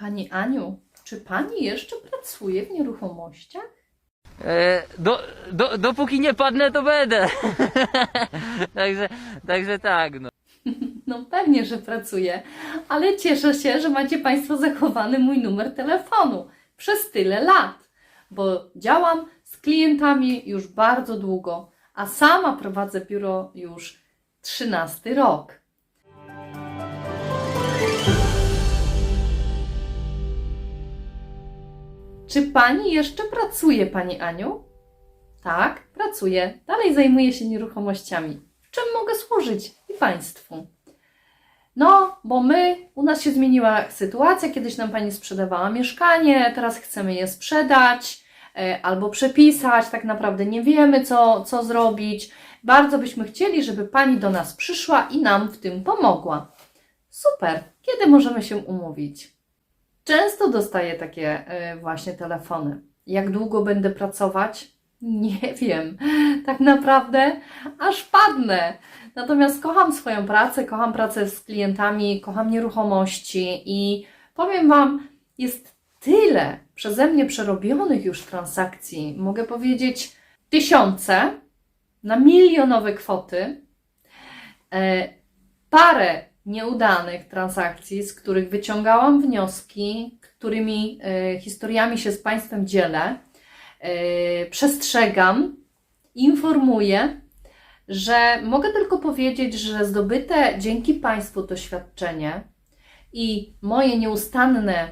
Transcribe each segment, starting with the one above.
Pani Aniu, czy pani jeszcze pracuje w nieruchomościach? E, do, do, dopóki nie padnę, to będę. także, także tak, no. No pewnie, że pracuję, ale cieszę się, że macie Państwo zachowany mój numer telefonu przez tyle lat, bo działam z klientami już bardzo długo, a sama prowadzę biuro już 13 rok. Czy Pani jeszcze pracuje, Pani Aniu? Tak, pracuję. Dalej zajmuję się nieruchomościami. W czym mogę służyć i Państwu? No, bo my, u nas się zmieniła sytuacja, kiedyś nam pani sprzedawała mieszkanie, teraz chcemy je sprzedać e, albo przepisać, tak naprawdę nie wiemy, co, co zrobić. Bardzo byśmy chcieli, żeby pani do nas przyszła i nam w tym pomogła. Super, kiedy możemy się umówić? Często dostaję takie e, właśnie telefony. Jak długo będę pracować? Nie wiem. Tak naprawdę aż padnę. Natomiast kocham swoją pracę, kocham pracę z klientami, kocham nieruchomości i powiem Wam, jest tyle przeze mnie przerobionych już transakcji, mogę powiedzieć tysiące na milionowe kwoty, e, parę nieudanych transakcji, z których wyciągałam wnioski, którymi e, historiami się z Państwem dzielę, e, przestrzegam, informuję że mogę tylko powiedzieć, że zdobyte dzięki Państwu doświadczenie i moje nieustanne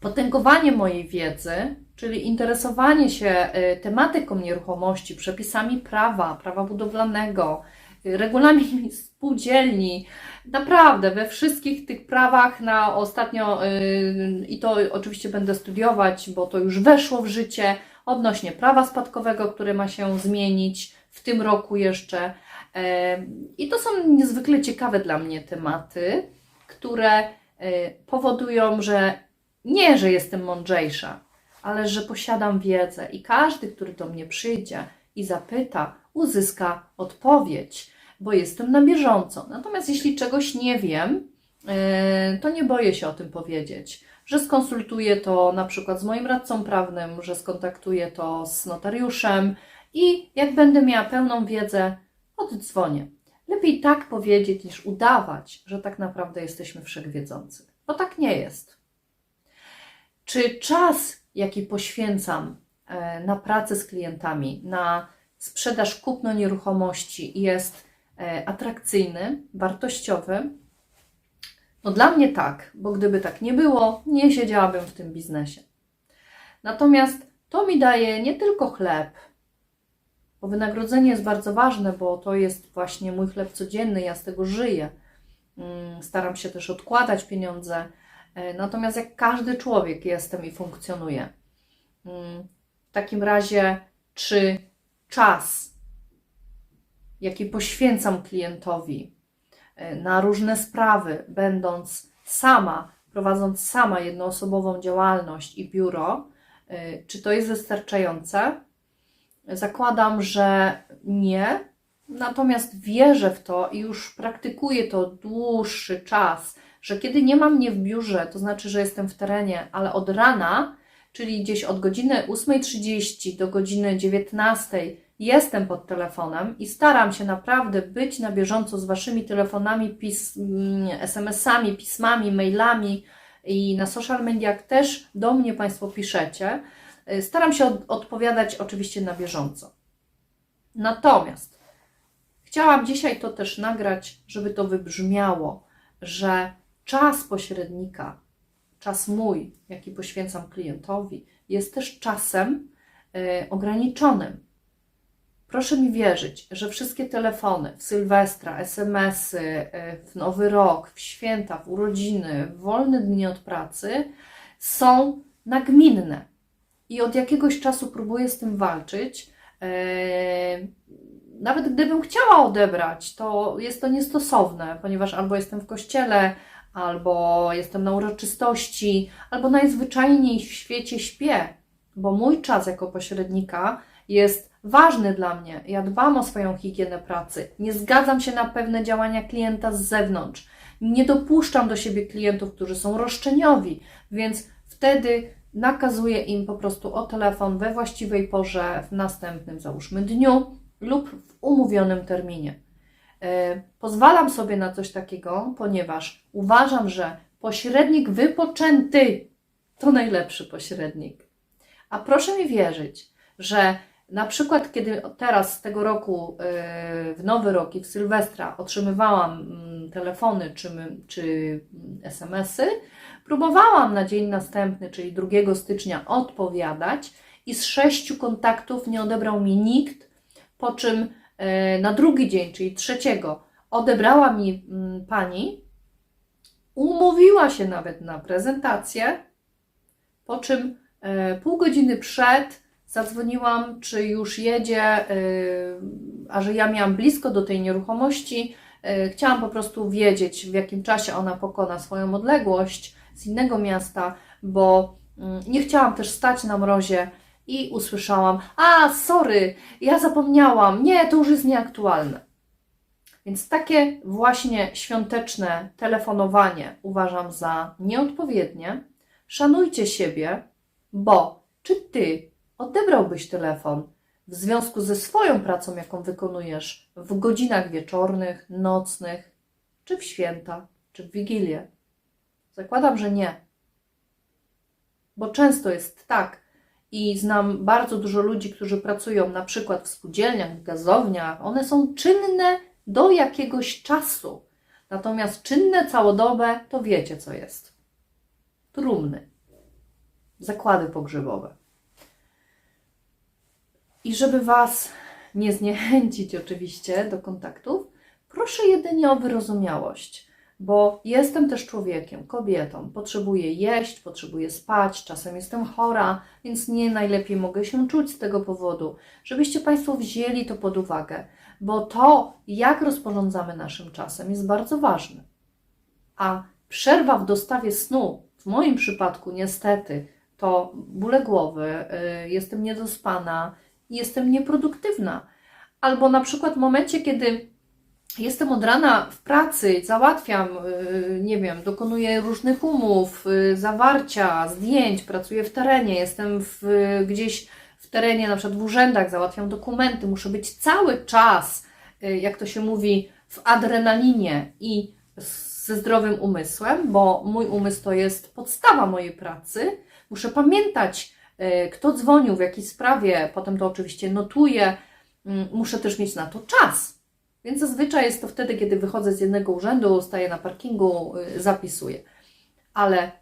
potęgowanie mojej wiedzy, czyli interesowanie się y, tematyką nieruchomości, przepisami prawa, prawa budowlanego, y, regulaminami spółdzielni, naprawdę we wszystkich tych prawach na ostatnio, y, i to oczywiście będę studiować, bo to już weszło w życie, odnośnie prawa spadkowego, które ma się zmienić w tym roku jeszcze. E, I to są niezwykle ciekawe dla mnie tematy, które e, powodują, że nie, że jestem mądrzejsza, ale że posiadam wiedzę i każdy, który do mnie przyjdzie i zapyta, uzyska odpowiedź, bo jestem na bieżąco. Natomiast jeśli czegoś nie wiem, e, to nie boję się o tym powiedzieć, że skonsultuję to na przykład z moim radcą prawnym, że skontaktuję to z notariuszem i jak będę miała pełną wiedzę, oddzwonię. Lepiej tak powiedzieć, niż udawać, że tak naprawdę jesteśmy wszechwiedzący, bo tak nie jest. Czy czas, jaki poświęcam e, na pracę z klientami, na sprzedaż, kupno nieruchomości jest atrakcyjny, wartościowy? No dla mnie tak, bo gdyby tak nie było, nie siedziałabym w tym biznesie. Natomiast to mi daje nie tylko chleb, bo wynagrodzenie jest bardzo ważne, bo to jest właśnie mój chleb codzienny, ja z tego żyję. Mm, Staram się też odkładać pieniądze. E, Natomiast jak każdy człowiek jestem i funkcjonuję. Mm, W takim razie, czy czas, jaki poświęcam klientowi e, na różne sprawy, będąc sama, prowadząc sama jednoosobową działalność i biuro, e, czy to jest wystarczające? Zakładam, że nie, natomiast wierzę w to i już praktykuję to dłuższy czas, że kiedy nie ma mnie w biurze, to znaczy, że jestem w terenie, ale od rana, czyli gdzieś od godziny 8.30 do godziny 19.00 jestem pod telefonem i staram się naprawdę być na bieżąco z Waszymi telefonami, pis, mm, SMS-ami, pismami, mailami i na social mediach też do mnie Państwo piszecie. Y, Staram się od, odpowiadać oczywiście na bieżąco. Natomiast chciałam dzisiaj to też nagrać, żeby to wybrzmiało, że czas pośrednika, czas mój, jaki poświęcam klientowi, jest też czasem y, ograniczonym. Proszę mi wierzyć, że wszystkie telefony w Sylwestra, SMS-y, y, w Nowy Rok, w święta, w urodziny, w wolne dni od pracy są nagminne i od jakiegoś czasu próbuję z tym walczyć. Eee, Nawet gdybym chciała odebrać, to jest to niestosowne, ponieważ albo jestem w kościele, albo jestem na uroczystości, albo najzwyczajniej w świecie śpię, bo mój czas jako pośrednika jest ważny dla mnie. Ja dbam o swoją higienę pracy. Nie zgadzam się na pewne działania klienta z zewnątrz. Nie dopuszczam do siebie klientów, którzy są roszczeniowi, więc wtedy nakazuję im po prostu o telefon we właściwej porze, w następnym załóżmy dniu lub w umówionym terminie. E, Pozwalam sobie na coś takiego, ponieważ uważam, że pośrednik wypoczęty to najlepszy pośrednik. A proszę mi wierzyć, że na przykład, kiedy teraz z tego roku, yy, w nowy rok i w Sylwestra otrzymywałam mm, telefony czy, czy SMS-y, próbowałam na dzień następny, czyli 2 stycznia, odpowiadać i z sześciu kontaktów nie odebrał mi nikt, po czym yy, na drugi dzień, czyli trzeciego, odebrała mi mm, pani, umówiła się nawet na prezentację, po czym e, pół godziny przed zadzwoniłam, czy już jedzie, e, a że ja miałam blisko do tej nieruchomości. e, Chciałam po prostu wiedzieć, w jakim czasie ona pokona swoją odległość z innego miasta, bo mm, nie chciałam też stać na mrozie i usłyszałam: A, sorry, ja zapomniałam, nie, to już jest nieaktualne. Więc takie właśnie świąteczne telefonowanie uważam za nieodpowiednie. Szanujcie siebie, bo czy ty odebrałbyś telefon w związku ze swoją pracą, jaką wykonujesz w godzinach wieczornych, nocnych, czy w święta, czy w wigilię? Zakładam, że nie. Bo często jest tak, i znam bardzo dużo ludzi, którzy pracują na przykład w spółdzielniach, w gazowniach. One są czynne do jakiegoś czasu. Natomiast czynne całodobę to wiecie, co jest. Trumny, zakłady pogrzebowe. I żeby Was nie zniechęcić oczywiście do kontaktów, proszę jedynie o wyrozumiałość, bo jestem też człowiekiem, kobietą. Potrzebuję jeść, potrzebuję spać, czasem jestem chora, więc nie najlepiej mogę się czuć z tego powodu. Żebyście Państwo wzięli to pod uwagę, bo to, jak rozporządzamy naszym czasem, jest bardzo ważne. A przerwa w dostawie snu, w moim przypadku niestety, to bóle głowy, y, jestem niedospana, jestem nieproduktywna. Albo na przykład w momencie, kiedy jestem od rana w pracy, załatwiam, y, nie wiem, dokonuję różnych umów, y, zawarcia, zdjęć, pracuję w terenie, jestem w, gdzieś w terenie, na przykład w urzędach, załatwiam dokumenty, muszę być cały czas, y, jak to się mówi, w adrenalinie i ze zdrowym umysłem, bo mój umysł to jest podstawa mojej pracy. Muszę pamiętać, kto dzwonił, w jakiej sprawie, potem to oczywiście notuję. Mm, Muszę też mieć na to czas. Więc zazwyczaj jest to wtedy, kiedy wychodzę z jednego urzędu, staję na parkingu, y, zapisuję. Ale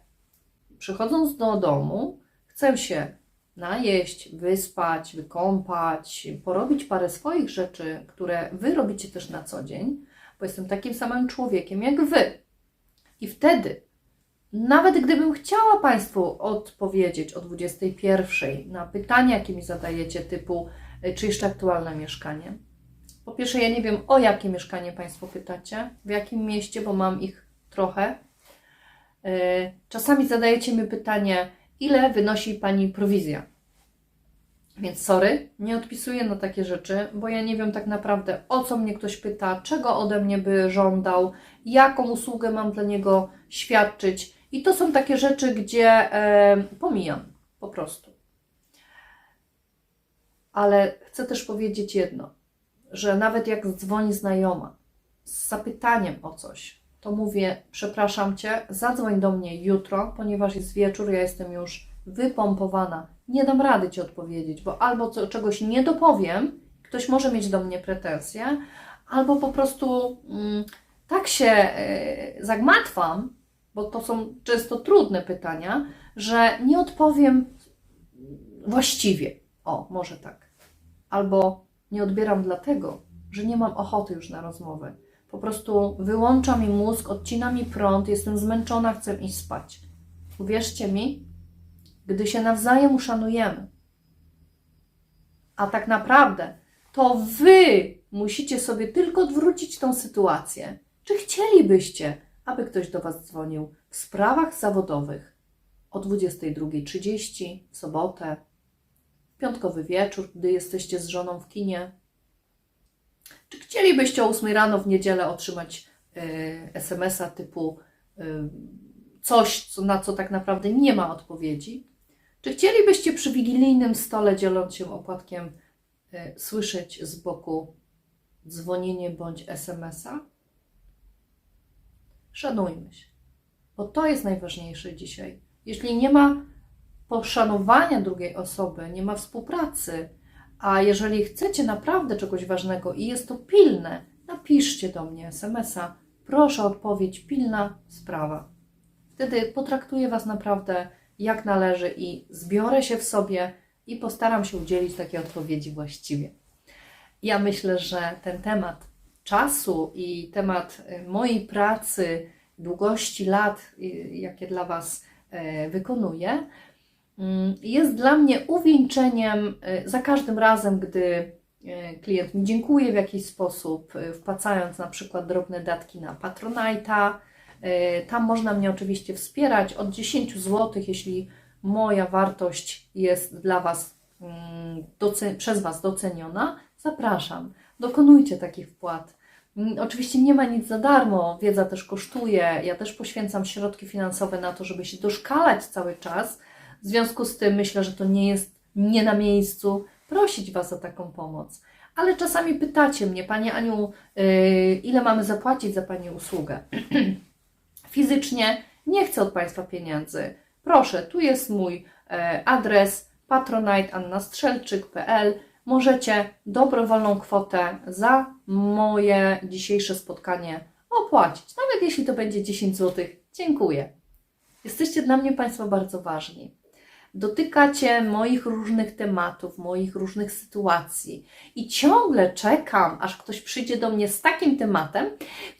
przychodząc do domu, chcę się najeść, wyspać, wykąpać, porobić parę swoich rzeczy, które Wy robicie też na co dzień, bo jestem takim samym człowiekiem jak Wy. I wtedy, nawet gdybym chciała Państwu odpowiedzieć o 21 na pytania, jakie mi zadajecie, typu y, czy jeszcze aktualne mieszkanie, po pierwsze, ja nie wiem, o jakie mieszkanie Państwo pytacie, w jakim mieście, bo mam ich trochę. Yy, Czasami zadajecie mi pytanie, ile wynosi Pani prowizja? Więc sorry, nie odpisuję na takie rzeczy, bo ja nie wiem tak naprawdę, o co mnie ktoś pyta, czego ode mnie by żądał, jaką usługę mam dla niego świadczyć. I to są takie rzeczy, gdzie e, pomijam po prostu. Ale chcę też powiedzieć jedno że nawet jak dzwoni znajoma z zapytaniem o coś, to mówię: Przepraszam cię, zadzwoń do mnie jutro, ponieważ jest wieczór, ja jestem już wypompowana. Nie dam rady ci odpowiedzieć, bo albo co, czegoś nie dopowiem, ktoś może mieć do mnie pretensje, albo po prostu mm, tak się e, zagmatwam, bo to są często trudne pytania, że nie odpowiem właściwie. O, może tak. Albo nie odbieram dlatego, że nie mam ochoty już na rozmowę. Po prostu wyłącza mi mózg, odcina mi prąd, jestem zmęczona, chcę iść spać. Uwierzcie mi, gdy się nawzajem uszanujemy, a tak naprawdę to Wy musicie sobie tylko odwrócić tą sytuację. Czy chcielibyście, aby ktoś do Was dzwonił w sprawach zawodowych o 22.30 w sobotę, piątkowy wieczór, gdy jesteście z żoną w kinie? Czy chcielibyście o 8 rano w niedzielę otrzymać y, SMS-a typu y, coś, co, na co tak naprawdę nie ma odpowiedzi? Czy chcielibyście przy wigilijnym stole, dzieląc się opłatkiem, y, słyszeć z boku dzwonienie bądź SMS-a? Szanujmy się, bo to jest najważniejsze dzisiaj. Jeśli nie ma poszanowania drugiej osoby, nie ma współpracy, a jeżeli chcecie naprawdę czegoś ważnego i jest to pilne, napiszcie do mnie SMS-a. Proszę o odpowiedź, pilna sprawa. Wtedy potraktuję Was naprawdę jak należy i zbiorę się w sobie i postaram się udzielić takiej odpowiedzi właściwie. Ja myślę, że ten temat czasu i temat y, mojej pracy, długości lat, y, jakie dla Was e, wykonuję, mm, jest dla mnie uwieńczeniem za każdym razem, gdy klient mi dziękuje w jakiś sposób, wpłacając na przykład drobne datki na Patronite'a. Tam można mnie oczywiście wspierać od 10 zł, jeśli moja wartość jest dla Was mm, przez Was doceniona. Zapraszam, dokonujcie takich wpłat. Mm, Oczywiście nie ma nic za darmo, wiedza też kosztuje. Ja też poświęcam środki finansowe na to, żeby się doszkalać cały czas. W związku z tym myślę, że to nie jest nie na miejscu prosić Was o taką pomoc. Ale czasami pytacie mnie, Pani Aniu, yy, ile mamy zapłacić za Pani usługę? Fizycznie nie chcę od Państwa pieniędzy. Proszę, tu jest mój e, adres patroniteannastrzelczyk.pl. Możecie dobrowolną kwotę za moje dzisiejsze spotkanie opłacić. Nawet jeśli to będzie 10 zł. Dziękuję. Jesteście dla mnie Państwo bardzo ważni. Dotykacie moich różnych tematów, moich różnych sytuacji i ciągle czekam, aż ktoś przyjdzie do mnie z takim tematem,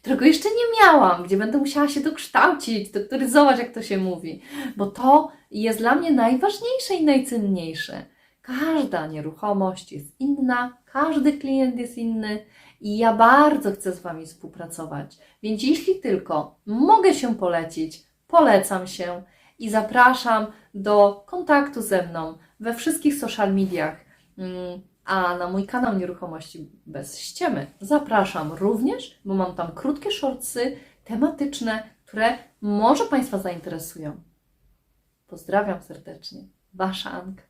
którego jeszcze nie miałam, gdzie będę musiała się dokształcić, doktoryzować, jak to się mówi, bo to jest dla mnie najważniejsze i najcenniejsze. Każda nieruchomość jest inna, każdy klient jest inny i ja bardzo chcę z Wami współpracować. Więc jeśli tylko mogę się polecić, polecam się i zapraszam do kontaktu ze mną we wszystkich social mediach. Mm, A na mój kanał Nieruchomości bez ściemy zapraszam również, bo mam tam krótkie shortsy tematyczne, które może Państwa zainteresują. Pozdrawiam serdecznie. Wasza Anka.